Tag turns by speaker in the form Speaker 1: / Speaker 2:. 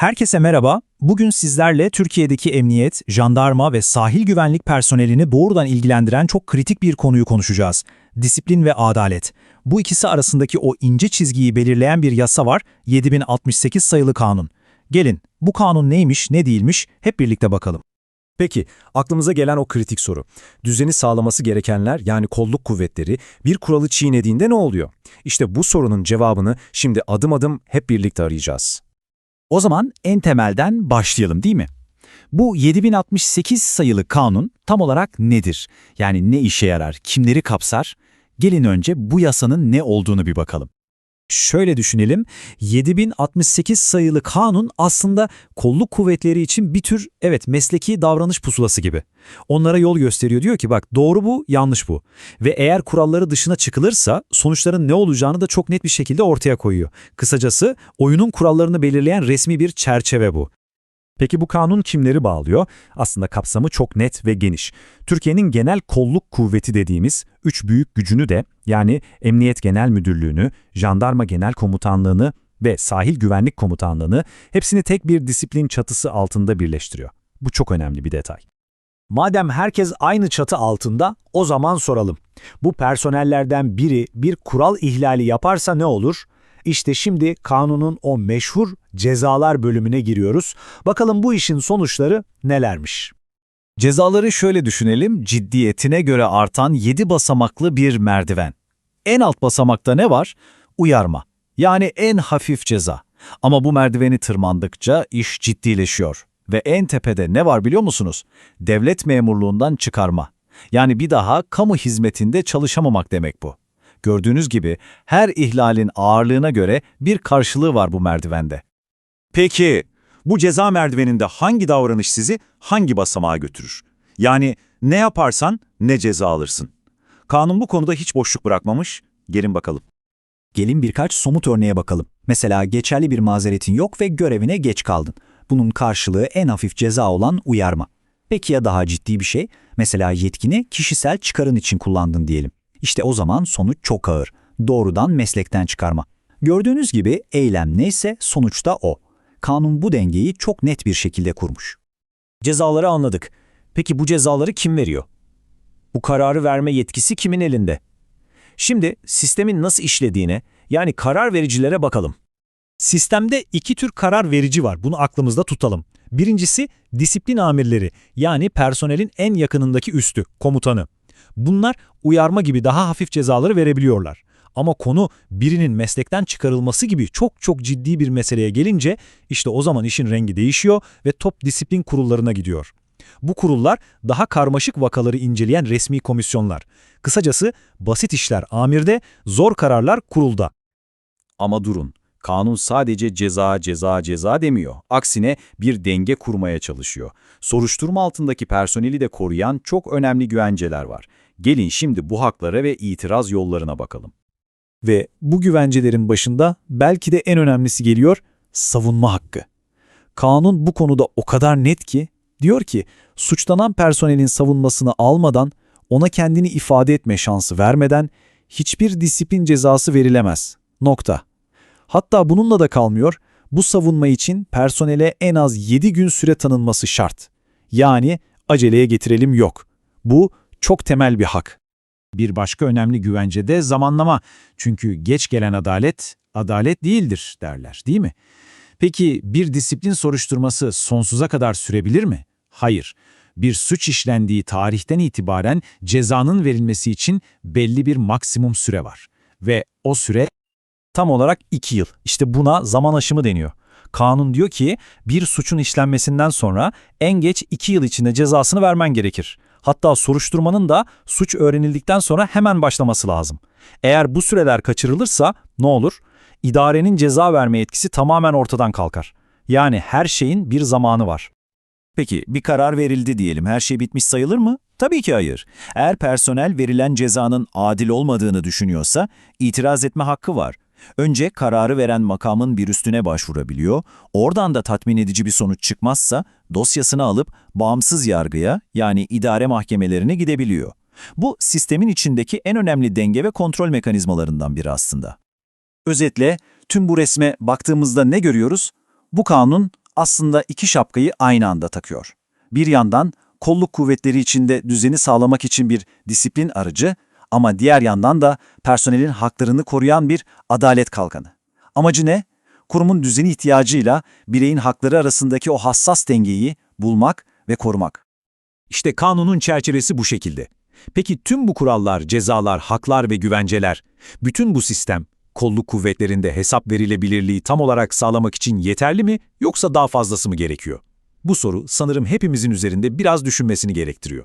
Speaker 1: Herkese merhaba. Bugün sizlerle Türkiye'deki emniyet, jandarma ve sahil güvenlik personelini doğrudan ilgilendiren çok kritik bir konuyu konuşacağız. Disiplin ve adalet. Bu ikisi arasındaki o ince çizgiyi belirleyen bir yasa var, 7068 sayılı kanun. Gelin, bu kanun neymiş, ne değilmiş hep birlikte bakalım.
Speaker 2: Peki, aklımıza gelen o kritik soru. Düzeni sağlaması gerekenler yani kolluk kuvvetleri bir kuralı çiğnediğinde ne oluyor? İşte bu sorunun cevabını şimdi adım adım hep birlikte arayacağız.
Speaker 1: O zaman en temelden başlayalım değil mi? Bu 7068 sayılı kanun tam olarak nedir? Yani ne işe yarar, kimleri kapsar? Gelin önce bu yasanın ne olduğunu bir bakalım. Şöyle düşünelim, 7068 sayılı kanun aslında kolluk kuvvetleri için bir tür evet mesleki davranış pusulası gibi. Onlara yol gösteriyor diyor ki bak doğru bu, yanlış bu. Ve eğer kuralları dışına çıkılırsa sonuçların ne olacağını da çok net bir şekilde ortaya koyuyor. Kısacası oyunun kurallarını belirleyen resmi bir çerçeve bu.
Speaker 2: Peki bu kanun kimleri bağlıyor? Aslında kapsamı çok net ve geniş. Türkiye'nin genel kolluk kuvveti dediğimiz üç büyük gücünü de yani Emniyet Genel Müdürlüğü'nü, Jandarma Genel Komutanlığı'nı ve Sahil Güvenlik Komutanlığı'nı hepsini tek bir disiplin çatısı altında birleştiriyor. Bu çok önemli bir detay.
Speaker 3: Madem herkes aynı çatı altında, o zaman soralım. Bu personellerden biri bir kural ihlali yaparsa ne olur? İşte şimdi kanunun o meşhur cezalar bölümüne giriyoruz. Bakalım bu işin sonuçları nelermiş?
Speaker 1: Cezaları şöyle düşünelim, ciddiyetine göre artan 7 basamaklı bir merdiven. En alt basamakta ne var? Uyarma. Yani en hafif ceza. Ama bu merdiveni tırmandıkça iş ciddileşiyor. Ve en tepede ne var biliyor musunuz? Devlet memurluğundan çıkarma. Yani bir daha kamu hizmetinde çalışamamak demek bu. Gördüğünüz gibi her ihlalin ağırlığına göre bir karşılığı var bu merdivende.
Speaker 4: Peki, bu ceza merdiveninde hangi davranış sizi hangi basamağa götürür? Yani ne yaparsan ne ceza alırsın? Kanun bu konuda hiç boşluk bırakmamış, gelin bakalım.
Speaker 5: Gelin birkaç somut örneğe bakalım. Mesela geçerli bir mazeretin yok ve görevine geç kaldın. Bunun karşılığı en hafif ceza olan uyarma. Peki ya daha ciddi bir şey? Mesela yetkini kişisel çıkarın için kullandın diyelim. İşte o zaman sonuç çok ağır. Doğrudan meslekten çıkarma. Gördüğünüz gibi eylem neyse sonuçta o. Kanun bu dengeyi çok net bir şekilde kurmuş.
Speaker 3: Cezaları anladık. Peki bu cezaları kim veriyor? Bu kararı verme yetkisi kimin elinde? Şimdi sistemin nasıl işlediğine, yani karar vericilere bakalım. Sistemde iki tür karar verici var. Bunu aklımızda tutalım. Birincisi disiplin amirleri yani personelin en yakınındaki üstü, komutanı. Bunlar uyarma gibi daha hafif cezaları verebiliyorlar. Ama konu birinin meslekten çıkarılması gibi çok çok ciddi bir meseleye gelince işte o zaman işin rengi değişiyor ve top disiplin kurullarına gidiyor. Bu kurullar daha karmaşık vakaları inceleyen resmi komisyonlar. Kısacası basit işler amirde, zor kararlar kurulda.
Speaker 4: Ama durun, kanun sadece ceza ceza ceza demiyor. Aksine bir denge kurmaya çalışıyor. Soruşturma altındaki personeli de koruyan çok önemli güvenceler var. Gelin şimdi bu haklara ve itiraz yollarına bakalım.
Speaker 1: Ve bu güvencelerin başında belki de en önemlisi geliyor, savunma hakkı. Kanun bu konuda o kadar net ki, diyor ki suçlanan personelin savunmasını almadan, ona kendini ifade etme şansı vermeden hiçbir disiplin cezası verilemez. Nokta. Hatta bununla da kalmıyor, bu savunma için personele en az 7 gün süre tanınması şart. Yani aceleye getirelim yok. Bu çok temel bir hak. Bir başka önemli güvence de zamanlama. Çünkü geç gelen adalet, adalet değildir derler değil mi? Peki bir disiplin soruşturması sonsuza kadar sürebilir mi? Hayır. Bir suç işlendiği tarihten itibaren cezanın verilmesi için belli bir maksimum süre var. Ve o süre tam olarak 2 yıl. İşte buna zaman aşımı deniyor. Kanun diyor ki bir suçun işlenmesinden sonra en geç 2 yıl içinde cezasını vermen gerekir. Hatta soruşturmanın da suç öğrenildikten sonra hemen başlaması lazım. Eğer bu süreler kaçırılırsa ne olur? İdarenin ceza verme yetkisi tamamen ortadan kalkar. Yani her şeyin bir zamanı var.
Speaker 5: Peki bir karar verildi diyelim her şey bitmiş sayılır mı? Tabii ki hayır. Eğer personel verilen cezanın adil olmadığını düşünüyorsa itiraz etme hakkı var. Önce kararı veren makamın bir üstüne başvurabiliyor, oradan da tatmin edici bir sonuç çıkmazsa dosyasını alıp bağımsız yargıya yani idare mahkemelerine gidebiliyor. Bu sistemin içindeki en önemli denge ve kontrol mekanizmalarından biri aslında. Özetle tüm bu resme baktığımızda ne görüyoruz? Bu kanun aslında iki şapkayı aynı anda takıyor. Bir yandan kolluk kuvvetleri içinde düzeni sağlamak için bir disiplin aracı ama diğer yandan da personelin haklarını koruyan bir adalet kalkanı. Amacı ne? Kurumun düzeni ihtiyacıyla bireyin hakları arasındaki o hassas dengeyi bulmak ve korumak.
Speaker 2: İşte kanunun çerçevesi bu şekilde. Peki tüm bu kurallar, cezalar, haklar ve güvenceler, bütün bu sistem, kolluk kuvvetlerinde hesap verilebilirliği tam olarak sağlamak için yeterli mi yoksa daha fazlası mı gerekiyor? Bu soru sanırım hepimizin üzerinde biraz düşünmesini gerektiriyor.